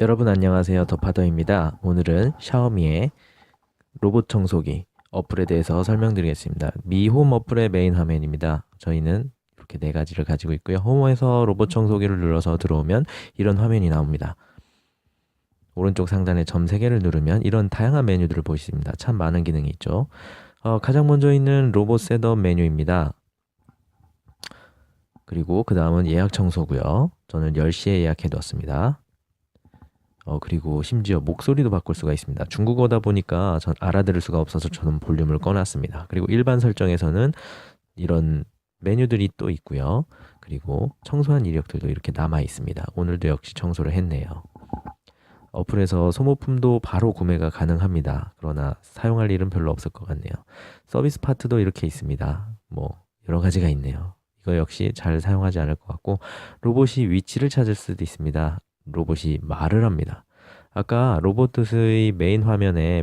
여러분 안녕하세요. 더파더입니다. 오늘은 샤오미의 로봇 청소기 어플에 대해서 설명드리겠습니다. 미홈 어플의 메인 화면입니다. 저희는 이렇게 네 가지를 가지고 있고요. 홈에서 로봇 청소기를 눌러서 들어오면 이런 화면이 나옵니다. 오른쪽 상단에 점 3개를 누르면 이런 다양한 메뉴들을 보십니다. 참 많은 기능이 있죠. 어, 가장 먼저 있는 로봇 셋업 메뉴입니다. 그리고 그 다음은 예약 청소고요. 저는 10시에 예약해 두었습니다. 어, 그리고 심지어 목소리도 바꿀 수가 있습니다. 중국어다 보니까 전 알아들을 수가 없어서 저는 볼륨을 꺼놨습니다. 그리고 일반 설정에서는 이런 메뉴들이 또 있고요. 그리고 청소한 이력들도 이렇게 남아 있습니다. 오늘도 역시 청소를 했네요. 어플에서 소모품도 바로 구매가 가능합니다. 그러나 사용할 일은 별로 없을 것 같네요. 서비스 파트도 이렇게 있습니다. 뭐 여러 가지가 있네요. 이거 역시 잘 사용하지 않을 것 같고 로봇이 위치를 찾을 수도 있습니다. 로봇이 말을 합니다. 아까 로보트의 메인 화면에